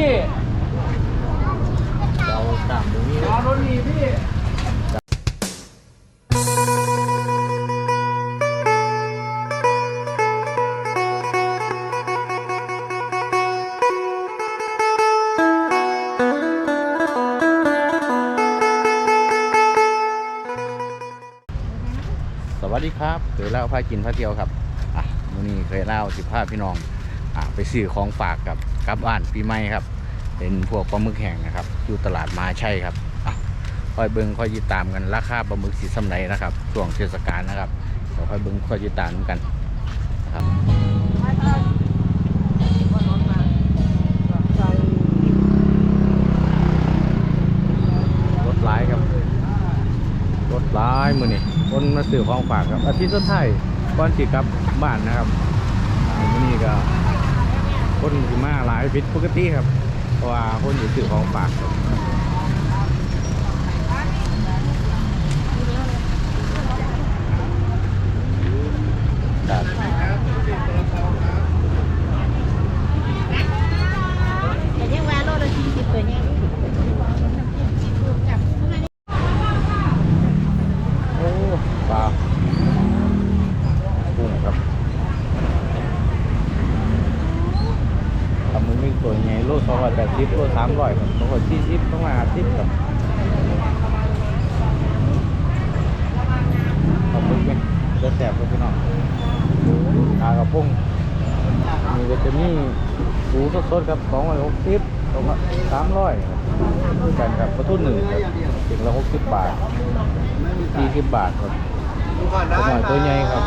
ดีครับพี่เราตามตรงนี้เอารถนี้พี่สวัสดีครับเคยเล่าพากินพาเที่ยวครับ อะมื้อนี้เคยเล่าสิพาพี่น้อง อะไปซื้อของฝากกับ กลับบ้านปีใหม่ครับ เป็นพวกปลาหมึกแห้งนะครับ อยู่ตลาดมาใช่ครับอะคอยเบิ้งคอยติดตามกันราคาปลาหมึกสีสำไรนะครับช่วงเทศกาลนะครับเดี๋ยวคอยเบิ้งคอยติดตามกันนะครับรถร้ายครับรถร้ายมือนี่คนมาซื้อของฝากครับอาทิตย์สุดท้ายก่อนสิกลับบ้านนะครับมือนี้ก็ คนสิมาหลายผิดปกติครับ เพราะว่าคนอยู่ซื้อของฝากครับครับ แต่ยังว่าโลละสี่สิบเปิดยัง โอ้ปลากุ้งครับทำมันมีตัวใหญ่โลสองร้อยแปดสิบโลสามร้อยครับสองร้อยสี่สิบต้องมาห้าสิบครับขอบคุณไหมจะแสบครับพี่น้องปลากระ พงนี่ก็จะมีปูสดๆครับสองร้อยหกสิบสองสามร้อยด้วยกันครับประทุนหนึ่งครับถึงละหกสิบบาทสี่สิบบาทครับดูก่อนได้ตัวหน่อยตัวใหญ่ครับ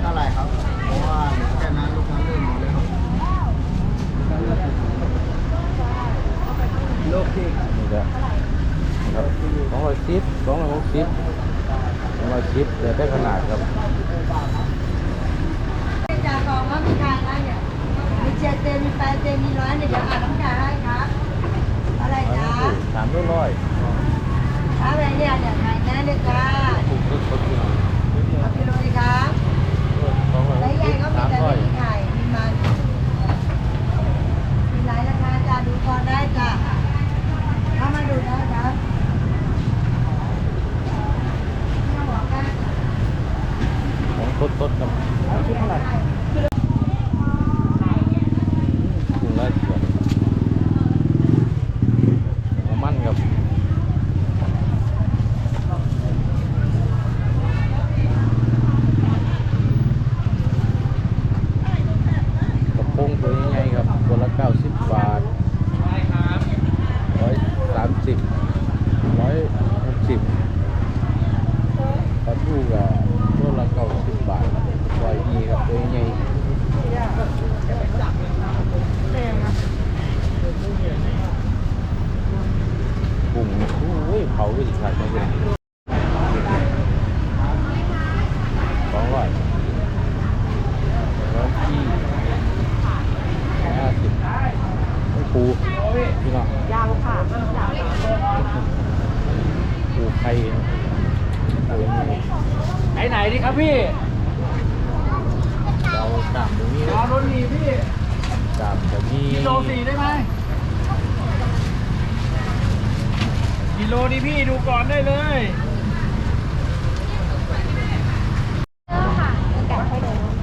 เท่าไหร่ครับเพราะว่าแค่นั้นลูกค้าเล่นหมดเลยครับโลกที่นี่ก็นะครับสองร้อยสิบสองร้อยหกสิบสองร้อยสิบแต่ได้ขนาดครับ จากกองว่ามีการอะไรเนี่ยมีเจ็ดเต็มมีแปดเต็มมีร้อยเนี่ยเดี๋ยวอ่านน้ำจ่ายให้ครับ อะไรจ้าสามร้อยอะไรเนี่ยเนี่ยไหนแน่เลยจ้าถูกทุกคนที่เอากิโลดีครับสองร้อยหและกใหสิญ่บก็มีสามแต่ร้อไม่ยมีไข่มีมันมีหลายราคาจ้าดูก่อนได้จ้าเข้ามาดูได้ครับไม่ต้องบอกกัน ของสดสดๆครับกุ้งละเกือบน้ำมันครับกระพงตัวใหญ่ๆครับตัวละเก้าสิบบาท ร้อยสามสิบร้อยหกสิบปลาทูกับตัวละเก้าสิบบาทร้อยดีครับตัวใหญ่กุ้งโอ้ยเผาไปสิขาดมาเลยสองร้อยร้อยยี่ห้าสิบปูพี่น้องยาวค่ะปูไข่ปูนี่ไหนไหนดีครับพี่เราดามตรงนี้เอารถนี้พี่ดามตรงนี้กิโลสี่ได้ไหม กิโลนี่พี่ดูก่อนได้เลย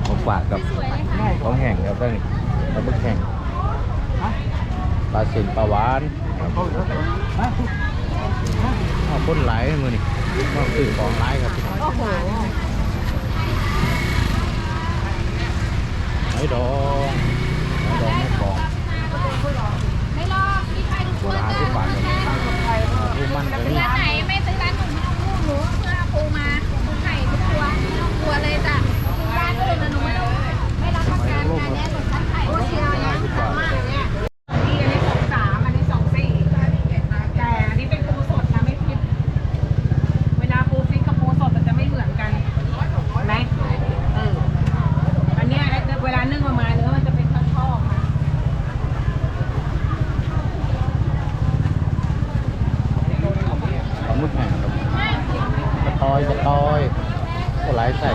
ของฝากกับของแห้งครับท่านปลาบึกแห้งปลาเส้นปลาหวานครับเอาคนหลายมือนี่ก็ซื้อของหลายครับพี่น้องโอ้โหไม้ดองไม้ดองไม่กองไม่รอมีใครทุกตัวคนละห้าสิบบาทครับทู มันเลย ร้านไหนไม่ซื้อร้านหนูไม่ต้องพูดหนูเพื่อเอาปูมาปูไข่ทุกตัวไม่ต้องกลัวเลยจ้ะร้านอื่นน่ะหนูไม่ต้องไม่รับประกันงานเนี้ยหนูชั้นไข่โอ้เชียวนะมากเนี่ย นี่อันนี้สองสามอันนี้สองสี่แต่อันนี้เป็นปูสดนะไม่ฟิตเวลาปูฟิตกับปูสดมันจะไม่เหมือนกันเห็นไหมเอออันเนี้ยเวลานึ่งออกมาเนื้อมันจะเป็นทอดๆนะ ปลาหมึกแห้งครับกระตอยกระตอยก็หลายใส่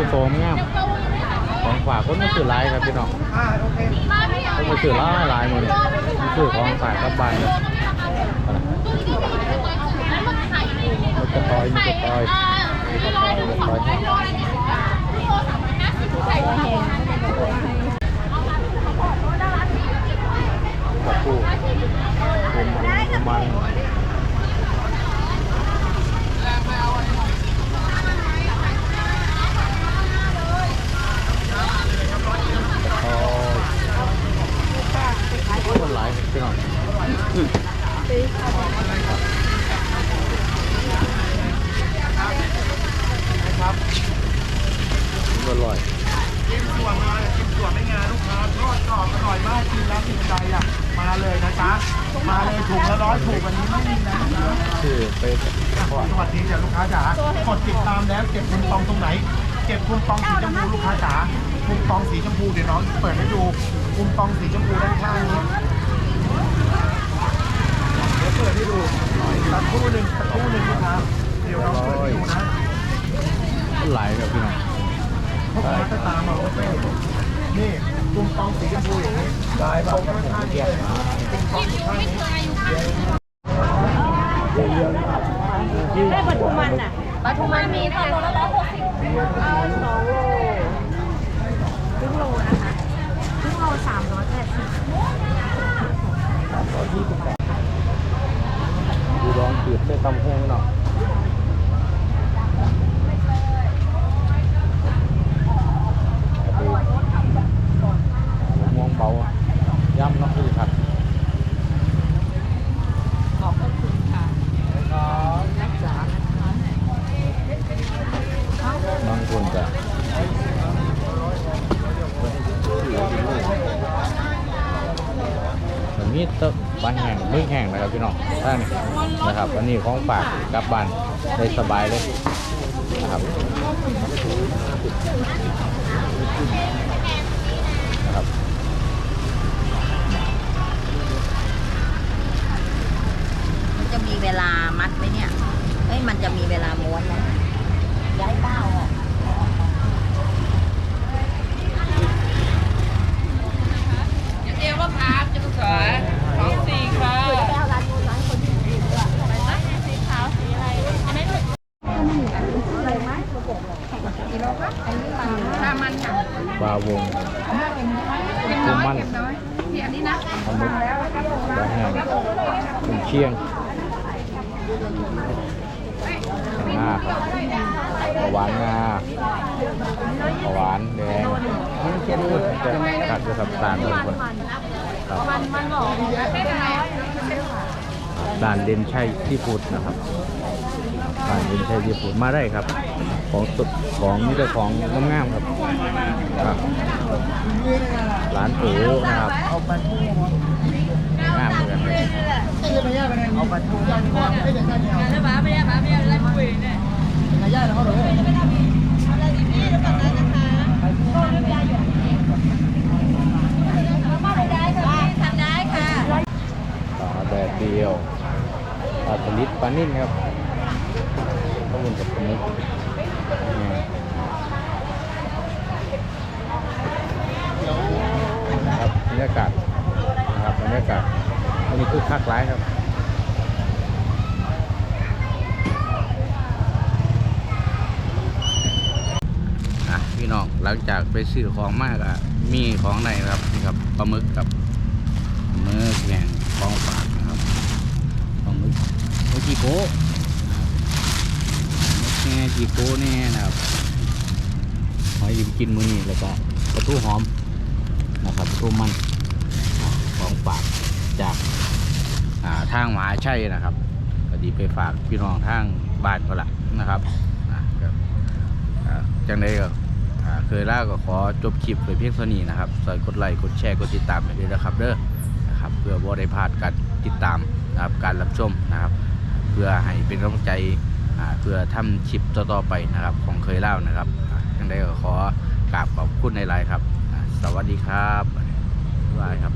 คือโตมงามเก้าอี้ของฝากคนมาซื้อหลายครับพี่น้องคนมาซื้อหลายหลายหมดเลยซื้อของฝากกลับบ้านเลยมันจะต่อยมันจะต่อยมันจะต่อยกับผู้เป็นมันต่อยคนหลายครับพี่น้อง อร่อยกินส่วนมากินส่วนไม่งานลูกค้าทอดกรอบอร่อยมากกินแล้วติดใจอะมาเลยนะจ๊ะมาเลยถุงละร้อยถูกวันนี้ไม่มีนะลูกค้าชื่อเป็นทอดสวัสดีจ้ะลูกค้าจ๋ากดติดตามแล้วเก็บคูปองตรงไหน เก็บคูปองสีชมพูลูกค้าจ๋าคูปองสีชมพูเดี๋ยวน้องเปิดให้ดูคูปองสีชมพูด้านข้างนี้เดี๋ยวเปิดให้ดูสักครู่หนึ่งสักครู่หนึ่งลูกค้าเดี๋ยวเราเปิดให้ดูนะหลายครับพี่น้อง พวกเราก็ตามมาว่าเป็นนี่คูปองสีชมพูอย่างนี้ได้ป่ะข้างๆนี้คูปองข้างนี้ได้ปทุมมันอะปทุมมันมีค่ะโลละร้อยหกสิบสองโลครึ่งโลนะคะครึ่งโลสามร้อยแปดสิบดูร้องจืดใส่ตำแห้งเนาะม่วงเบาย่ำเนาะคือครับ ขอบคุณค่ะ บางคนจะ มีเตะบานแห่งมึกแห่งนะครับพี่น้องท่านนะครับอันนี้ของฝากกลับบ้านได้สบายเลยนะครับ มันจะมีเวลามัดไหมเนี่ย เฮ้ย มันจะมีเวลาม้วนไหมย้ายเป้าออก เดียวว่าครับจะสวยสองสี่ค่ะ ปลาวงกุ้งมันที่อันนี้นะปลาหมึกปลาแห้งกุ้งเชียงงาครับปลาหวานงาปลาหวานแดงจะกัดจะสับสานทุกคนครับด่านเด่นชัยที่พูดนะครับ ด่านเด่นชัยที่พูดมาได้ครับ ของสดของนี่แต่ของงามๆครับครับ ร้านปูนะครับเอาไปทุ่งงามเหมือนกันเลยเอาไปทุ่งย่างก่อนไม่ได้ย่างเนี่ยแล้วบ้าไม่ได้บ้าไม่ได้อะไรคุยเนี่ยย่างแล้วเขาเลยทำได้ค่ะปลาแดดเดียวปลาสลิดปลานิ่นครับข้าวมั นกับปลาหมึกเนี่ยนะครับบรรยากาศนะครับบรรยากาศวันนี้คือคักร้ายครับอะพี่น้องหลังจากไปซื้อของมากอะมีของในครับนี่ครับปลาหมึกครับปลาหมึกแห้งของฝากนะครับปลาหมึกโอจิโกะแง่จิโกะแน่นะครับหอยยิมกินมือนี้แล้วก็ปลาทูหอมนะครับปลาทูมันของฝากจากาทางมหาชัยนะครับก็ดีไปฝากพี่น้องทางบ้านเขาละนะครับจังใดก็เคยล่าก็ขอจบคลิปไปเพียงเท่านี้นะครับสอยกดไลค์กดแชร์กดติดตามไปด้วยนะครับเด้อนะครับเพื่อบ่ได้พลาดการติดตามนะครับการรับชมนะครับ เพื่อให้เป็นกำลังใจ เพื่อทำคลิปต่อๆไปนะครับ ของเคยเล่านะครับอ่าจังไดก็ขอกราบขอบคุณในไลน์ครับ สวัสดีครับบ๊ายบายครับ